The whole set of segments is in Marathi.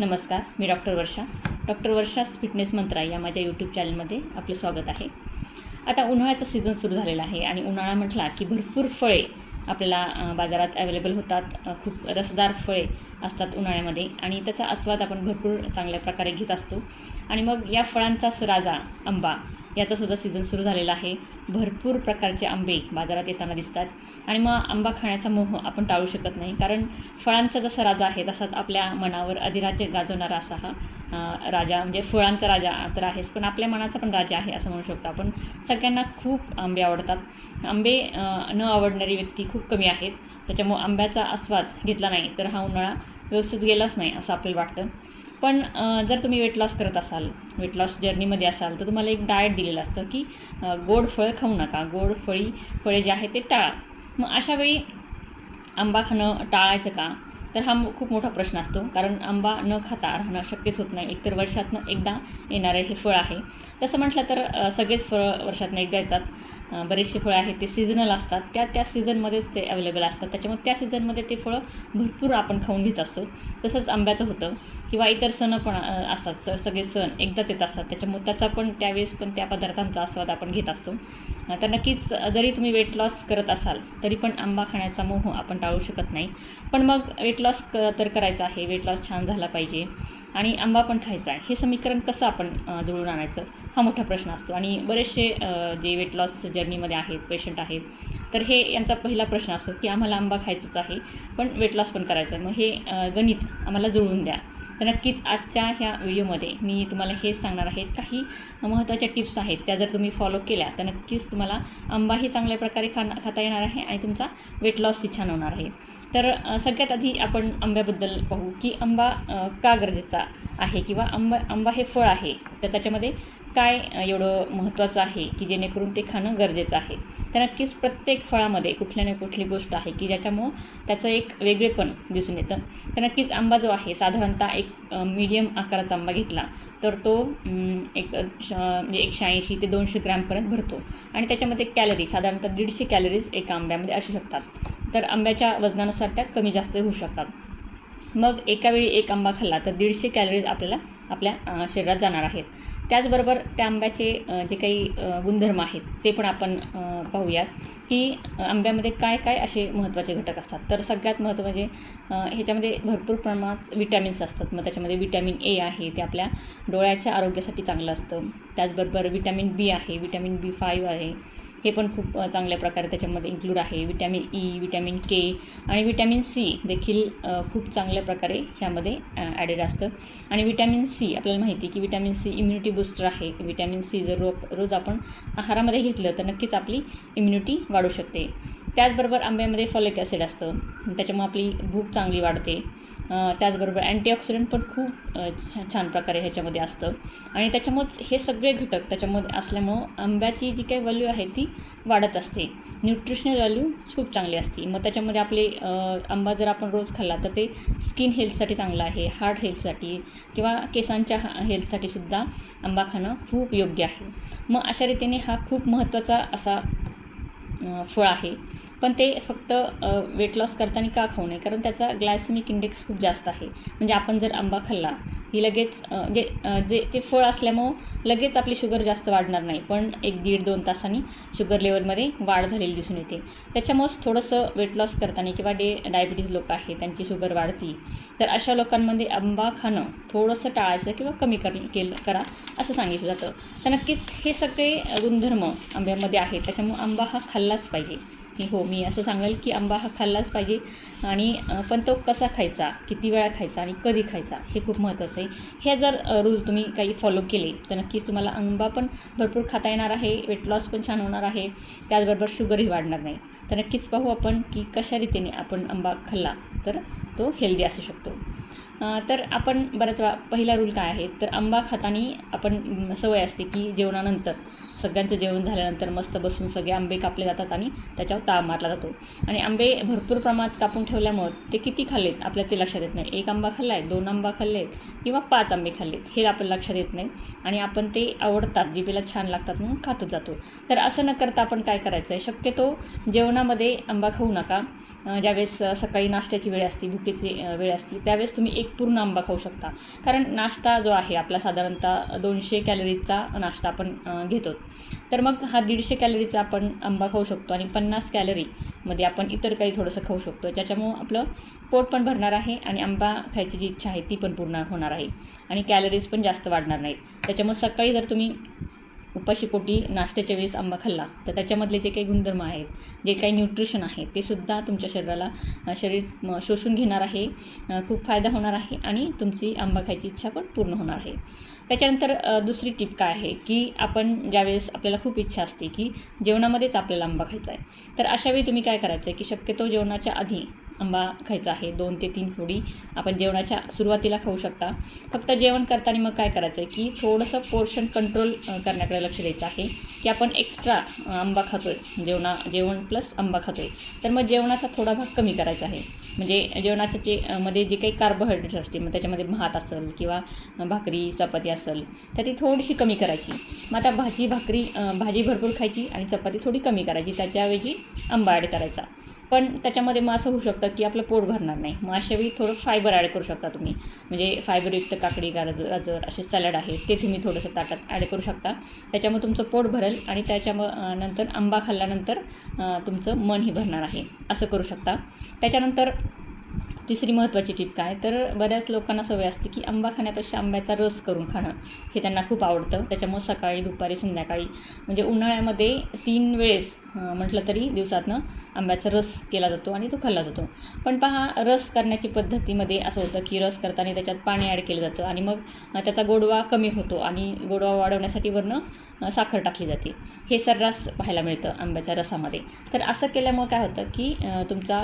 नमस्कार मी doctor Varsha. Doctor Varsha's fitness mantra या माझ्या यूट्यूब चॅनलमध्ये आपलं स्वागत आहे. आता उन्हाळ्याचा सीझन सुरू झालेला आहे आणि उन्हाळा म्हटला की भरपूर फळे आपल्याला बाजारात अवेलेबल होतात. खूप रसदार फळे असतात उन्हाळ्यामध्ये आणि त्याचा आस्वाद आपण भरपूर चांगल्या प्रकारे घेत असतो. आणि मग या फळांचाच राजा आंबा याचासुद्धा सीझन सुरू झालेला आहे. भरपूर प्रकारचे आंबे बाजारात येताना दिसतात. आणि मग आंबा खाण्याचा मोह आपण टाळू शकत नाही. कारण फळांचा जसा राजा आहे तसाच आपल्या मनावर अधिराज्य गाजवणारा असा हा राजा म्हणजे फळांचा राजा तर आहेच. पण आपल्या मनाचा पण राजा आहे असं म्हणू शकतो आपण. सगळ्यांना खूप आंबे आवडतात. आंबे न आवडणारी व्यक्ती खूप कमी आहेत. त्याच्यामुळे आंब्याचा आस्वाद घेतला नाही तर हा उन्हाळा व्यवस्थित गेलाच नाही असं आपल्याला वाटतं. पण जर तुम्ही वेट लॉस करत असाल वेट लॉस जर्नीमध्ये असाल तर तुम्हाला एक डाएट दिलेलं असतं की गोड फळ खाऊ नका. गोड फळी फळे जे आहेत ते टाळा. मग अशा वेळी आंबा खाणं टाळायचं का? तर हा खूप मोठा प्रश्न असतो. कारण आंबा न खाता राहणं शक्यच होत नाही. एकतर वर्षातनं एकदा येणारे हे फळ आहे. तसं म्हटलं तर सगळेच फळं वर्षातनं एकदा येतात. बरेचसे फळं आहेत ते सीझनल असतात. त्या त्या सीझनमध्येच ते अवेलेबल असतात. त्याच्यामुळे त्या सीझनमध्ये ते फळं भरपूर आपण खाऊन घेत असतो. तसंच आंब्याचं होतं. किंवा इतर सण पण असतात. स सगळे सण एकदाच येत असतात. त्याच्यामुळे त्याचा पण त्यावेळेस पण त्या पदार्थांचा आस्वाद आपण घेत असतो. तर नक्कीच जरी तुम्ही वेट लॉस करत असाल तरी पण आंबा खाण्याचा मोह आपण टाळू शकत नाही. पण मग वेट लॉस क तर करायचा आहे. वेट लॉस छान झाला पाहिजे. आणि आंबा पण खायचा आहे. हे समीकरण कसं आपण जुळून जुळवून आणायचं? हा मोठा प्रश्न असतो. आणि बरेचसे जे वेट लॉस जर्नीमध्ये आहेत पेशंट आहेत तर हे यांचा पहिला प्रश्न असतो की आम्हाला आंबा खायचाच आहे पण वेट लॉस पण करायचं आहे मग हे गणित आम्हाला जुळवून द्या. तर नक्कीच आजच्या ह्या व्हिडिओमध्ये मी तुम्हाला हेच सांगणार आहे. काही महत्त्वाच्या टिप्स आहेत त्या जर तुम्ही फॉलो केल्या तर नक्कीच तुम्हाला आंबाही चांगल्या प्रकारे खा खाता येणार आहे आणि तुमचा वेट लॉसही छान होणार आहे. तर सगळ्यात आधी आपण आंब्याबद्दल पाहू की आंबा का गरजेचा आहे किंवा आंबा आंबा हे फळ आहे तर त्याच्यामध्ये काय एवढं महत्त्वाचं आहे की जेणेकरून ते खाणं गरजेचं आहे. तर नक्कीच प्रत्येक फळामध्ये कुठल्या ना कुठली गोष्ट आहे की ज्याच्यामुळं त्याचं एक वेगळेपण दिसून येतं. तर नक्कीच आंबा जो आहे साधारणतः एक मीडियम आकाराचा आंबा घेतला तर तो एक श म्हणजे एकशे ऐंशी ते दोनशे ग्रॅमपर्यंत भरतो. आणि त्याच्यामध्ये कॅलरी साधारणतः दीडशे कॅलरीज एका आंब्यामध्ये असू शकतात. तर आंब्याच्या वजनानुसार त्या कमी जास्त होऊ शकतात. मग एका वेळी एक आंबा खाल्ला तर दीडशे कॅलरीज आपल्याला आपल्या शरीरात जाणार आहेत. त्याचबरोबर त्या आंब्याचे जे काही गुणधर्म आहेत ते पण आपण पाहूयात की आंब्यामध्ये काय काय असे महत्त्वाचे घटक असतात. तर सगळ्यात महत्त्वाचे म्हणजे, ह्याच्यामध्ये भरपूर प्रमाणात विटॅमिन्स असतात. मग त्याच्यामध्ये विटॅमिन ए आहे ते आपल्या डोळ्याच्या आरोग्यासाठी चांगलं असतं. त्याचबरोबर विटॅमिन बी आहे विटॅमिन बी फाईव्ह आहे. हे पण खूप चांगल्या प्रकारे त्याच्यामध्ये इन्क्लूड आहे. विटॅमिन ई विटॅमिन के आणि विटॅमिन सी देखील खूप चांगल्या प्रकारे ह्यामध्ये ॲडेड असतं. आणि विटॅमिन सी आपल्याला माहिती आहे की विटॅमिन सी इम्युनिटी बूस्टर आहे. विटॅमिन सी जर रो रोज आपण आहारामध्ये घेतलं तर नक्कीच आपली इम्युनिटी वाढू शकते. त्याचबरोबर आंब्यामध्ये फॉलिक ॲसिड असतं. त्याच्यामुळे आपली भूक चांगली वाढते. त्याचबरोबर अँटीऑक्सिडंट पण खूप छान प्रकारे ह्याच्यामध्ये असतं. आणि त्याच्यामुळंच हे सगळे घटक त्याच्यामध्ये असल्यामुळं आंब्याची जी काही व्हॅल्यू आहे ती वाढत असते. न्यूट्रिशनल व्हॅल्यू खूप चांगली असते. मग त्याच्यामध्ये आपले आंबा जर आपण रोज खाल्ला तर ते स्किन हेल्थसाठी चांगलं आहे हार्ट हेल्थसाठी किंवा केसांच्या हेल्थसाठी सुद्धा आंबा खाणं खूप योग्य आहे. मग अशा रीतीने हा खूप महत्त्वाचा असा फळ आहे. पण ते फक्त वेट लॉस करताना का खाऊ नये? कारण त्याचा ग्लायसेमिक इंडेक्स खूप जास्त आहे. म्हणजे आपण जर आंबा खाल्ला ही लगेच जे म्हणजे, जे ते फळ असल्यामुळं लगेच आपली शुगर जास्त वाढणार नाही. पण एक दीड दोन तासांनी शुगर लेवलमध्ये वाढ झालेली दिसून येते. त्याच्यामुळंच थोडंसं वेट लॉस करताना किंवा डे डायबिटीज लोक आहेत त्यांची शुगर वाढती तर अशा लोकांमध्ये आंबा खाणं थोडंसं टाळायचं किंवा कमी कर केलं करा असं सांगितलं जातं. तर नक्कीच हे सगळे गुणधर्म आंब्यामध्ये आहेत. त्याच्यामुळं आंबा हा खाल्लाच पाहिजे. की हो मी असं सांगेल की आंबा हा खाल्लाच पाहिजे. आणि पण तो कसा खायचा किती वेळा खायचा आणि कधी खायचा हे खूप महत्त्वाचं आहे. हे जर रूल तुम्ही काही फॉलो केले तर नक्कीच तुम्हाला आंबा पण भरपूर खाता येणार आहे वेट लॉस पण छान होणार आहे. त्याचबरोबर शुगरही वाढणार नाही. तर नक्कीच पाहू आपण की कशा रीतीने आपण आंबा खाल्ला तर तो हेल्दी असू शकतो. तर आपण बऱ्याच वेळा पहिला रूल काय आहे? तर आंबा खाताना आपण सवय असते की जेवणानंतर सगळ्यांचं जेवण झाल्यानंतर मस्त बसून सगळे आंबे कापले जातात आणि त्याच्यावर ताव मारला जातो. आणि आंबे भरपूर प्रमाणात कापून ठेवल्यामुळं ते किती खाल्लेत आपल्याला ते लक्षात येत नाही. एक आंबा खाल्ला आहे दोन आंबा खाल्लेत किंवा पाच आंबे खाल्लेत हे आपल्याला लक्षात येत नाही. आणि आपण ते आवडतात जिभेला छान लागतात म्हणून खातच जातो. तर असं न करता आपण काय करायचं आहे शक्यतो जेवणामध्ये आंबा खाऊ नका. ज्यावेळेस सकाळी नाश्त्याची वेळ असते भुकेची वेळ असते त्यावेळेस तुम्ही एक पूर्ण आंबा खाऊ शकता. कारण नाश्ता जो आहे आपला साधारणतः दोनशे कॅलरीजचा नाश्ता आपण घेतो. तर मग हा दीडशे कॅलरीचा आपण आंबा खाऊ शकतो आणि पन्नास कॅलरीमध्ये आपण इतर काही थोडंसं खाऊ शकतो. ज्याच्यामुळं आपलं पोट पण भरणार आहे आणि आंबा खायची जी इच्छा आहे ती पण पूर्ण होणार आहे. आणि कॅलरीज पण जास्त वाढणार नाहीत. त्याच्यामुळे सकाळी जर तुम्ही उपाशीपोटी नाश्त्याच्या वेळेस आंबा खाल्ला. तर त्याच्यामधले जे काही गुणधर्म आहेत जे काही न्यूट्रिशन आहे ते सुद्धा तुमच्या शरीराला शरीर शोषून घेणार आहे. खूप फायदा होणार आहे आणि तुमची आंबा खायची इच्छा पण पूर्ण होणार आहे. त्याच्यानंतर दुसरी टिप काय आहे? की आपण ज्यावेळेस आपल्याला खूप इच्छा असते की जेवणामध्येच आपल्याला आंबा खायचा आहे. तर अशावेळी तुम्ही काय करायचं आहे की शक्यतो जेवणाच्या आधी आंबा खायचा आहे दोन ते तीन फोडी आपण जेवणाच्या सुरुवातीला खाऊ शकता. फक्त जेवण करताना मग काय करायचं आहे की थोडंसं पोर्शन कंट्रोल करण्याकडे लक्ष द्यायचं आहे. की आपण एक्स्ट्रा आंबा खातो आहे जेवणा जेवण प्लस आंबा खातो आहे तर मग जेवणाचा थोडा भाग कमी करायचा आहे. म्हणजे जेवणाच्या जे मध्ये जे काही कार्बोहायड्रेट्स असतील मग त्याच्यामध्ये भात असेल किंवा भाकरी चपाती असेल तर ती थोडीशी कमी करायची. मग आता भाजी भाकरी भाजी भरपूर खायची आणि चपाती थोडी कमी करायची. त्याच्याऐवजी आंबा ॲड करायचा. पण त्याच्यामध्ये मग असं होऊ शकतं की आपलं पोट भरणार नाही. मग अशावेळी थोडं फायबर ॲड करू शकता तुम्ही. म्हणजे फायबरयुक्त काकडी गाजर गाजर असे सॅलड आहे ते तुम्ही थोडंसं ताटात ॲड करू शकता. त्याच्यामुळे तुमचं पोट भरेल आणि त्याच्या नंतर आंबा खाल्ल्यानंतर तुमचं मनही भरणार आहे. असं करू शकता. त्याच्यानंतर तिसरी महत्त्वाची टीप काय? तर बऱ्याच लोकांना सवय असते की आंबा खाण्यापेक्षा आंब्याचा रस करून खाणं. हे त्यांना खूप आवडतं. त्याच्यामुळे सकाळी दुपारी संध्याकाळी. म्हणजे उन्हाळ्यामध्ये तीन वेळेस म्हटलं तरी दिवसातनं आंब्याचा रस केला जातो आणि तो खाल्ला जातो. पण पहा रस करण्याची पद्धतीमध्ये असं होतं की रस करताना त्याच्यात पाणी ॲड केलं जातं आणि मग त्याचा गोडवा कमी होतो आणि गोडवा वाढवण्यासाठी वरनं साखर टाकली जाते. हे सर्रास पाहायला मिळतं आंब्याच्या रसामध्ये. तर असं केल्यामुळं काय होतं की तुमचा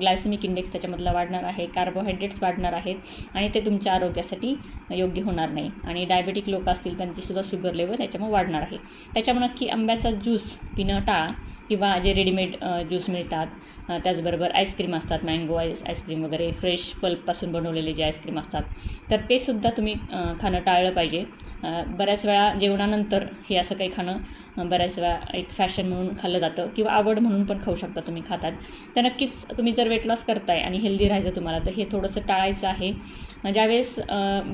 ग्लायसेमिक इंडेक्स त्याच्यामधला वाढणार आहे कार्बोहायड्रेट्स वाढणार आहेत आणि ते तुमच्या आरोग्यासाठी योग्य होणार नाही आणि डायबेटिक लोक असतील त्यांचीसुद्धा शुगर लेवल त्याच्यामुळे वाढणार आहे. त्याच्यामुळं की आंब्याचा ज्यूस पिणं टाळा किंवा जे रेडीमेड ज्यूस मिळतात त्याचबरोबर आईस्क्रीम असतात मँगो आईस आईस्क्रीम वगैरे फ्रेश पल्पपासून बनवलेले जे आईस्क्रीम असतात तर ते सुद्धा तुम्ही खाणं टाळलं पाहिजे. बऱ्याच वेळा जेवणानंतर हे असं काही खाणं बऱ्याच वेळा एक फॅशन म्हणून खाल्लं जातं किंवा आवड म्हणून पण खाऊ शकता तुम्ही खातात. तर नक्कीच तुम्ही जर वेट लॉस करताय आणि हेल्दी राहायचं तुम्हाला तर हे थोडंसं टाळायचं आहे. ज्यावेळेस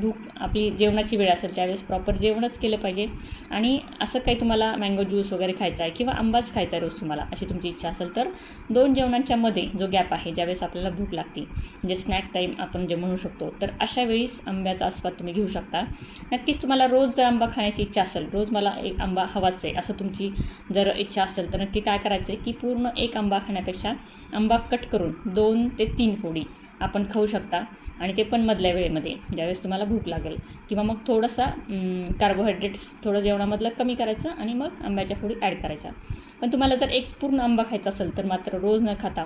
भूक आपली जेवणाची वेळ असेल त्यावेळेस प्रॉपर जेवणच केलं पाहिजे. आणि असं काही तुम्हाला मँगो ज्यूस वगैरे खायचा आहे किंवा आंबाच खायचा आहे रोज तुम्हाला अशी तुमची इच्छा असेल तर दोन जेवणांच्या मध्ये जो गॅप आहे ज्यावेळेस आपल्याला भूक लागते म्हणजे स्नॅक टाईम आपण जे म्हणू शकतो तर अशा वेळीस आंब्याचा आस्वाद तुम्ही घेऊ शकता. नक्कीच तुम्हाला रोज जर आंबा खाण्याची इच्छा असेल रोज मला एक आंबा हवाच आहे असं तुमची जर इच्छा असेल तर नक्की काय करायचं आहे की पूर्ण एक आंबा खाण्यापेक्षा आंबा कट करून दोन ते तीन फोडी आपण खाऊ शकता आणि ते पण मधल्या वेळेमध्ये ज्यावेळेस तुम्हाला भूक लागेल. किंवा मग थोडासा कार्बोहायड्रेट्स थोडं जेवणामधलं कमी करायचं आणि मग आंब्याच्या फोडी ॲड करायच्या. पण तुम्हाला जर एक पूर्ण आंबा खायचा असेल तर मात्र रोज न खाता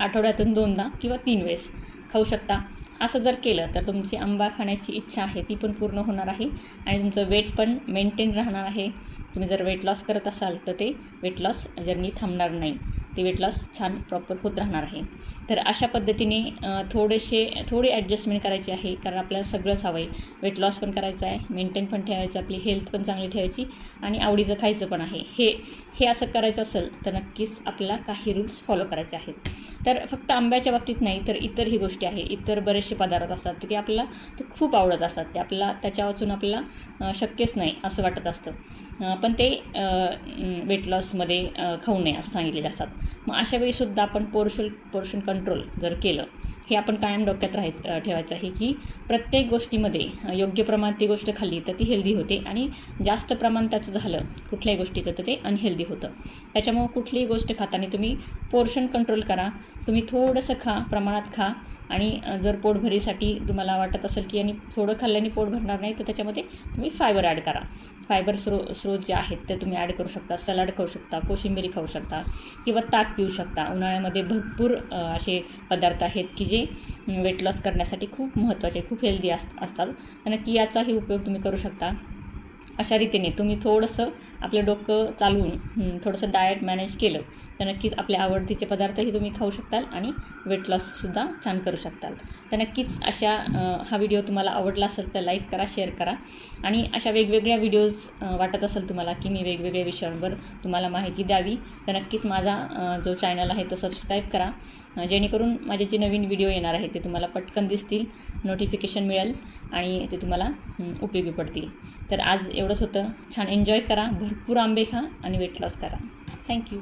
आठवड्यातून दोनदा किंवा तीन वेळेस खाऊ शकता. असं जर केलं तर तुमची आंबा खाण्याची इच्छा आहे ती पण पूर्ण होणार आहे. आणि तुमचं वेट पण मेंटेन राहणार आहे. तुम्ही जर वेट लॉस करत असाल तर ते वेट लॉस जर्नी थांबणार नाही. ते वेट लॉस छान प्रॉपर होत राहणार आहे. तर अशा पद्धतीने थोडेसे थोडी ॲडजस्टमेंट करायची आहे कारण आपल्याला सगळंच हवं आहे वेट लॉस पण करायचं आहे मेंटेन पण ठेवायचं आपली हेल्थ पण चांगली ठेवायची आणि आवडीचं खायचं पण आहे. हे हे असं करायचं असेल तर नक्कीच आपल्याला काही रूल्स फॉलो करायचे आहेत. तर फक्त आंब्याच्या बाबतीत नाही तर इतरही गोष्टी आहे. इतर बरेचसे पदार्थ असतात की आपल्याला ते खूप आवडत असतात. ते आपल्याला त्याच्या वाचून आपल्याला शक्यच नाही असं वाटत असतं. पण ते वेट लॉसमध्ये खाऊ नये असं सांगितलेले असतात. मग अशा वेळीसुद्धा आपण पोर्शन पोर्शन कंट्रोल जर केलं हे आपण कायम डोक्यात राहायचं ठेवायचं आहे की प्रत्येक गोष्टीमध्ये योग्य प्रमाणात ती गोष्ट खाल्ली तर ती हेल्दी होते आणि जास्त प्रमाण त्याचं झालं कुठल्याही गोष्टीचं तर ते अनहेल्दी होतं. त्याच्यामुळं कुठलीही गोष्ट खाताना तुम्ही पोर्शन कंट्रोल करा. तुम्ही थोडंसं खा प्रमाणात खा. आणि जर पोटभरीसाठी तुम्हाला वाटत असेल की आणि थोडं खाल्ल्याने पोट भरणार नाही तर त्याच्यामध्ये तुम्ही फायबर ॲड करा. फायबर स्रो स्रोत जे आहेत ते तुम्ही ॲड करू शकता सलाड खाऊ शकता कोशिंबिरी खाऊ शकता किंवा ताक पिऊ शकता. उन्हाळ्यामध्ये भरपूर असे पदार्थ आहेत की जे वेट लॉस करण्यासाठी खूप महत्त्वाचे खूप हेल्दी अस असतात. तर नक्की याचाही उपयोग तुम्ही करू शकता. अशा रीतीने तुम्ही थोडंसं आपलं डोकं चालवून थोडंसं डाएट मॅनेज केलं तर नक्कीच आपल्या आवडतीचे पदार्थही तुम्ही खाऊ शकताल आणि वेट लॉससुद्धा छान करू शकताल. तर नक्कीच अशा हा व्हिडिओ तुम्हाला आवडला असेल तर लाईक करा शेअर करा आणि अशा वेगवेगळ्या व्हिडिओज वाटत असेल तुम्हाला की मी वेगवेगळ्या विषयांवर तुम्हाला माहिती द्यावी तर नक्कीच माझा जो चॅनल आहे तो सबस्क्राईब करा जेणेकरून माझे जे नवीन व्हिडिओ येणार आहे ते तुम्हाला पटकन दिसतील नोटिफिकेशन मिळेल आणि ते तुम्हाला उपयोगी पडतील. तर आज एवढंच होतं. छान एन्जॉय करा भरपूर आंबे खा आणि वेट लॉस करा. थँक्यू